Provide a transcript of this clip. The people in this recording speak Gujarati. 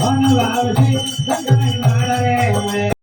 ધનવાવથી